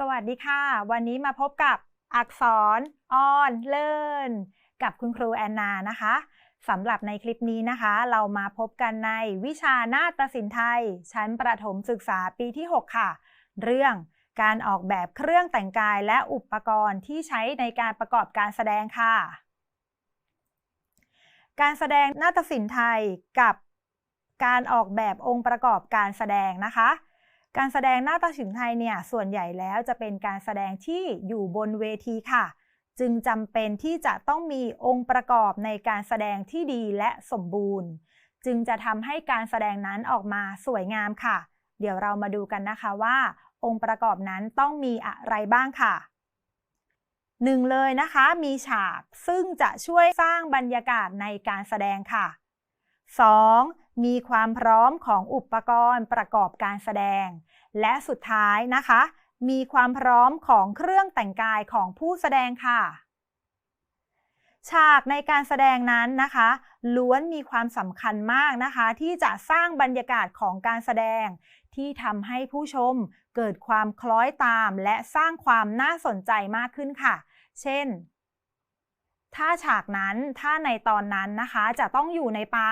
สวัสดีค่ะ วันนี้มาพบกับอักษรออนเลินกับคุณครูแอนนานะคะสำหรับในคลิปนี้นะคะ เรามาพบกันในวิชานาฏศิลป์ไทย ชั้นประถมศึกษาปีที่ 6 ค่ะ เรื่องการออกแบบเครื่องแต่งกายและอุปกรณ์ที่ใช้ในการประกอบการแสดงค่ะ การแสดงนาฏศิลป์ไทยกับการออกแบบองค์ประกอบการแสดงนะคะ การแสดงหน้าฏศิลป์ไทยเนี่ยส่วนใหญ่แล้วจะเป็นการแสดงที่อยู่บนเวทีค่ะ จึงจำเป็นที่จะต้องมีองค์ประกอบในการแสดงที่ดีและสมบูรณ์ จึงจะทำให้การแสดงนั้นออกมาสวยงามค่ะ เดี๋ยวเรามาดูกันนะคะว่า องค์ประกอบนั้นต้องมีอะไรบ้างค่ะหนึ่งเลยนะคะมีฉากซึ่งจะช่วยสร้างบรรยากาศในการแสดงค่ะ 2. มีความพร้อมของอุปกรณ์ประกอบการแสดง และสุดท้ายนะคะ มีความพร้อมของเครื่องแต่งกายของผู้แสดงค่ะ ฉากในการแสดงนั้นนะคะ ล้วนมีความสำคัญมากนะคะ ที่จะสร้างบรรยากาศของการแสดง ที่ทำให้ผู้ชมเกิดความคล้อยตาม และสร้างความน่าสนใจมากขึ้นค่ะ เช่นถ้าฉากนั้น ถ้าในตอนนั้นนะคะ จะต้องอยู่ในป่า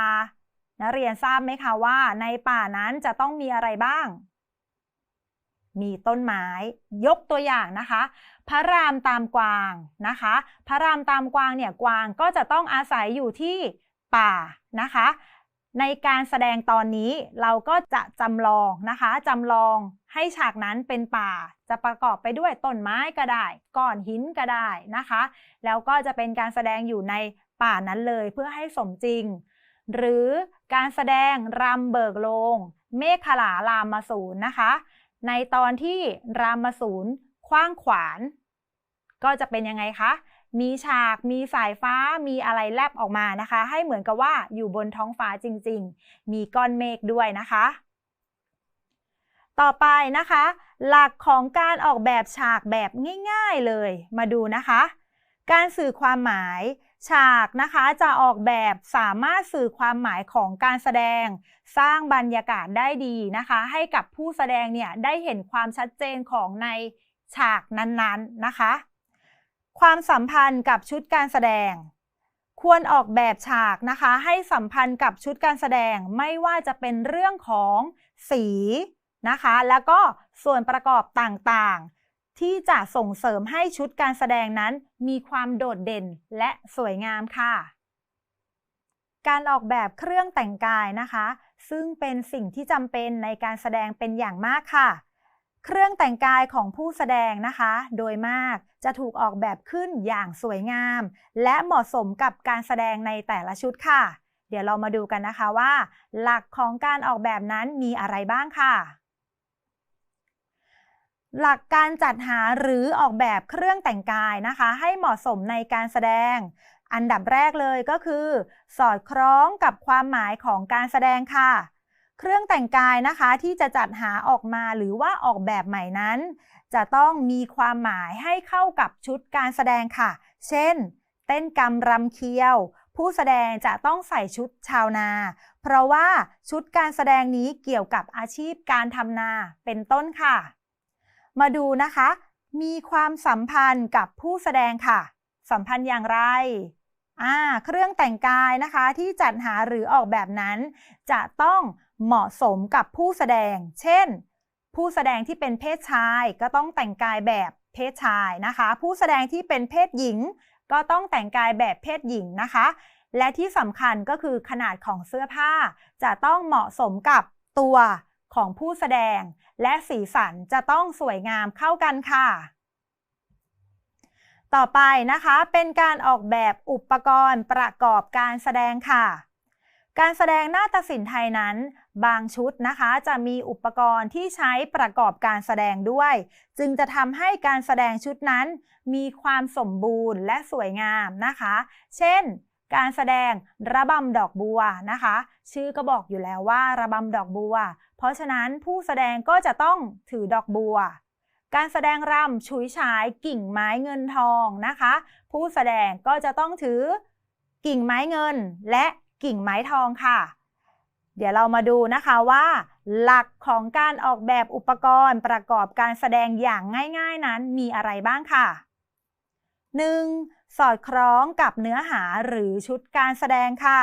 นักเรียนทราบไหมคะว่า ในป่านั้นจะต้องมีอะไรบ้าง มีต้นไม้ ยกตัวอย่างนะคะ พระรามตามกวางนะคะ พระรามตามกวางเนี่ยกวางก็จะต้องอาศัยอยู่ที่ป่านะคะ ในการแสดงตอนนี้เราก็จะจำลองนะคะจำลองให้ฉากนั้นเป็นป่า จะประกอบไปด้วยต้นไม้ก็ได้ก้อนหินก็ได้นะคะ แล้วก็จะเป็นการแสดงอยู่ในป่านั้นเลยเพื่อให้สมจริง หรือการแสดงรำเบิกโลง เมฆขลารามาสูนนะคะ ในตอนที่รามสูนคว้างขวาน ก็จะเป็นยังไงคะ มีฉาก มีสายฟ้า มีอะไรแลบออกมานะคะ ให้เหมือนกับว่าอยู่บนท้องฟ้าจริง ๆ มีก้อนเมฆด้วยนะคะ ต่อไปนะคะ หลักของการออกแบบฉากแบบง่าย ๆเลย มาดูนะคะ การสื่อความหมาย ฉากนะคะจะออกแบบสามารถสื่อความหมายของการแสดง สร้างบรรยากาศได้ดีนะคะ ให้กับผู้แสดงเนี่ยได้เห็นความชัดเจนของในฉากนั้นๆนะคะ ความสัมพันธ์กับชุดการแสดง ควรออกแบบฉากนะคะ ให้สัมพันธ์กับชุดการแสดงไม่ว่าจะเป็นเรื่องของสีนะคะ แล้วก็ส่วนประกอบต่างๆ ที่จะส่งเสริมให้ชุดการแสดงนั้นมีความโดดเด่นและสวยงามค่ะ การออกแบบเครื่องแต่งกายนะคะ ซึ่งเป็นสิ่งที่จำเป็นในการแสดงเป็นอย่างมากค่ะ เครื่องแต่งกายของผู้แสดงนะคะ โดยมากจะถูกออกแบบขึ้นอย่างสวยงาม และเหมาะสมกับการแสดงในแต่ละชุดค่ะ เดี๋ยวเรามาดูกันนะคะว่า หลักของการออกแบบนั้นมีอะไรบ้างค่ะ หลักการจัดหาหรือออกแบบเครื่องแต่งกายนะคะ ให้เหมาะสมในการแสดง อันดับแรกเลยก็คือ สอดคล้องกับความหมายของการแสดงค่ะ เครื่องแต่งกายนะคะที่จะจัดหาออกมาหรือว่าออกแบบใหม่นั้น จะต้องมีความหมายให้เข้ากับชุดการแสดงค่ะ เช่น เต้นกำรำเคียว ผู้แสดงจะต้องใส่ชุดชาวนา เพราะว่าชุดการแสดงนี้เกี่ยวกับอาชีพการทำนาเป็นต้นค่ะ มาดูนะคะ มีความสัมพันธ์กับผู้แสดงค่ะ สัมพันธ์อย่างไรอ่าเครื่องแต่งกายนะคะที่จัดหาหรือออกแบบนั้น จะต้องเหมาะสมกับผู้แสดง เช่น ผู้แสดงที่เป็นเพศชายก็ต้องแต่งกายแบบเพศชายนะคะ ผู้แสดงที่เป็นเพศหญิง ก็ต้องแต่งกายแบบเพศหญิงนะคะ และที่สำคัญก็คือขนาดของเสื้อผ้า จะต้องเหมาะสมกับตัว ของผู้แสดง และสีสันจะต้องสวยงามเข้ากันค่ะ ต่อไปนะคะเป็นการออกแบบอุปกรณ์ประกอบการแสดงค่ะ การแสดงนาฏศิลป์ไทยนั้นบางชุดนะคะจะมีอุปกรณ์ที่ใช้ประกอบการแสดงด้วย จึงจะทำให้การแสดงชุดนั้น มีความสมบูรณ์และสวยงามนะคะ เช่น การแสดงระบำดอกบัวนะคะ ชื่อก็บอกอยู่แล้วว่าระบำดอกบัว ราะฉะนั้นผู้แสดงก็จะต้องถือดอกบัว การแสดงรำฉุยฉายกิ่งไม้เงินทองนะคะ ผู้แสดงก็จะต้องถือกิ่งไม้เงินและกิ่งไม้ทองค่ะ เดี๋ยวเรามาดูนะคะว่า หลักของการออกแบบอุปกรณ์ประกอบการแสดงอย่างง่ายๆนั้นมีอะไรบ้างค่ะ 1. สอดคล้องกับเนื้อหาหรือชุดการแสดงค่ะ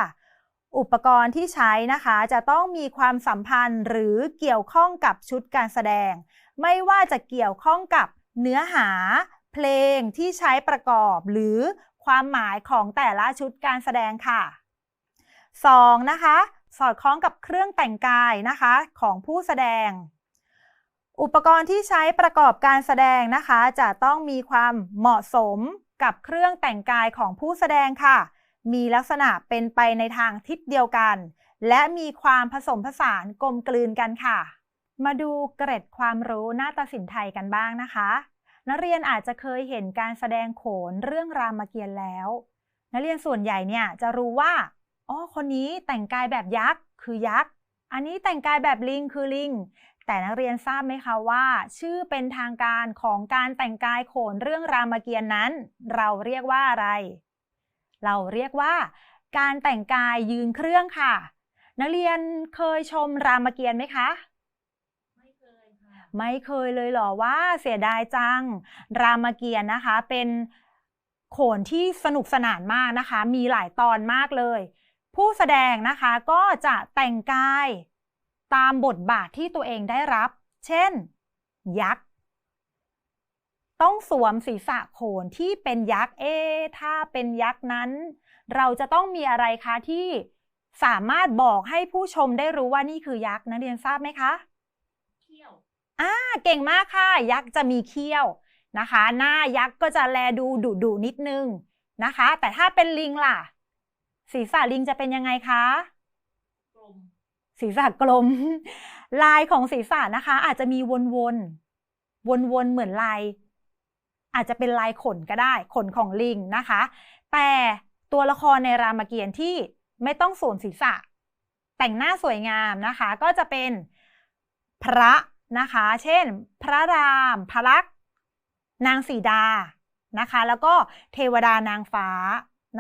อุปกรณ์ที่ใช้นะคะ จะต้องมีความสัมพันธ์หรือเกี่ยวข้องกับชุดการแสดง ไม่ว่าจะเกี่ยวข้องกับเนื้อหา เพลงที่ใช้ประกอบ หรือความหมายของแต่ละชุดการแสดงค่ะ 2. นะคะ สอดคล้องกับเครื่องแต่งกายนะคะ ของผู้แสดง อุปกรณ์ที่ใช้ประกอบการแสดงนะคะ จะต้องมีความเหมาะสมกับเครื่องแต่งกายของผู้แสดงค่ะ มีลักษณะเป็นไปในทางทิศเดียวกัน และมีความผสมผสานกลมกลืนกันค่ะ มาดูเกร็ดความรู้หน้าฏศิลป์ไทยกันบ้างนะคะ นักเรียนอาจจะเคยเห็นการแสดงโขนเรื่องรามเกียรติ์แล้ว นักเรียนส่วนใหญ่เนี่ยจะรู้ว่าอ๋อคนนี้แต่งกายแบบยักษ์คือยักษ์อันนี้แต่งกายแบบลิงคือลิง แต่นักเรียนทราบไหมคะว่า ชื่อเป็นทางการของการแต่งกายโขนเรื่องรามเกียรตินั้น เราเรียกว่าอะไร เราเรียกว่า การแต่งกายยืนเครื่องค่ะ นักเรียนเคยชมรามเกียรติ์ไหมคะไม่เคยค่ะไม่เคยเลยเหรอว่าเสียดายจัง รามเกียรติ์นะคะ เป็นโขนที่สนุกสนานมากนะคะ มีหลายตอนมากเลย ผู้แสดงนะคะก็จะแต่งกายตามบทบาทที่ตัวเองได้รับ เช่น ยักษ์ ต้องสวมศีรษะโขนที่เป็นยักษ์เอ๊ะถ้าเป็นยักษ์นั้น เราจะต้องมีอะไรคะที่สามารถบอกให้ผู้ชมได้รู้ว่านี่คือยักษ์นักเรียนทราบไหมคะเที่ยวอ่าเก่งมากค่ะ ยักษ์จะมีเขี้ยวนะคะ หน้ายักษ์ก็จะแลดูดุดุๆนิดนึงนะคะ แต่ถ้าเป็นลิงล่ะ ศีรษะลิงจะเป็นยังไงคะกลมศีรษะกลม ลายของศีรษะนะคะ อาจจะมีวนๆวนๆเหมือนลาย อาจจะเป็นลายขนก็ได้ขนของลิงนะคะ แต่ตัวละครในรามเกียรติ์ที่ไม่ต้องสวมศีรษะ แต่งหน้าสวยงามนะคะ ก็จะเป็นพระนะคะ เช่น พระราม พระลักษณ์นางสีดานะคะ แล้วก็เทวดานางฟ้า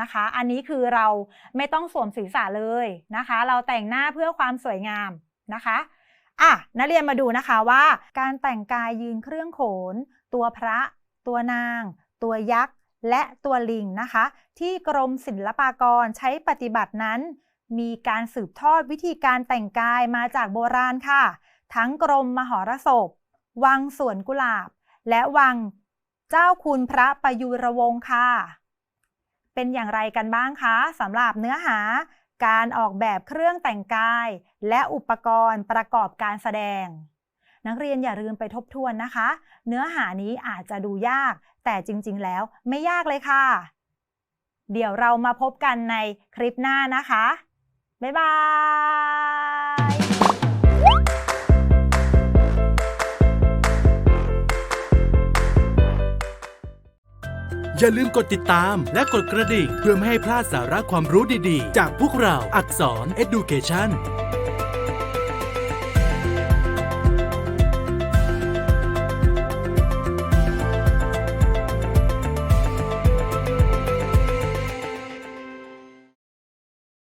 นะคะ อันนี้คือเราไม่ต้องสวมศีรษะเลยนะคะ เราแต่งหน้าเพื่อความสวยงามนะคะอะนักเรียนมาดูนะคะว่า การแต่งกายยืนเครื่องโขน ตัวพระ ตัวนาง ตัวยักษ์ และตัวลิงนะคะ ที่กรมศิลปากรใช้ปฏิบัตินั้น มีการสืบทอดวิธีการแต่งกายมาจากโบราณค่ะ ทั้งกรมมหรสพ วังสวนกุหลาบ และวังเจ้าคุณพระประยุรวงศ์ค่ะ เป็นอย่างไรกันบ้างคะสำหรับเนื้อหาการออกแบบเครื่องแต่งกาย และอุปกรณ์ประกอบการแสดง นักเรียนอย่าลืมไปทบทวนนะคะ เนื้อหานี้อาจจะดูยาก แต่จริงๆ แล้วไม่ยากเลยค่ะ เดี๋ยวเรามาพบกันในคลิปหน้านะคะ บ๊ายบายอย่าลืมกดติดตามและกดกระดิ่งเพื่อไม่ให้พลาดสาระความรู้ดีๆ จากพวกเราอักษร Education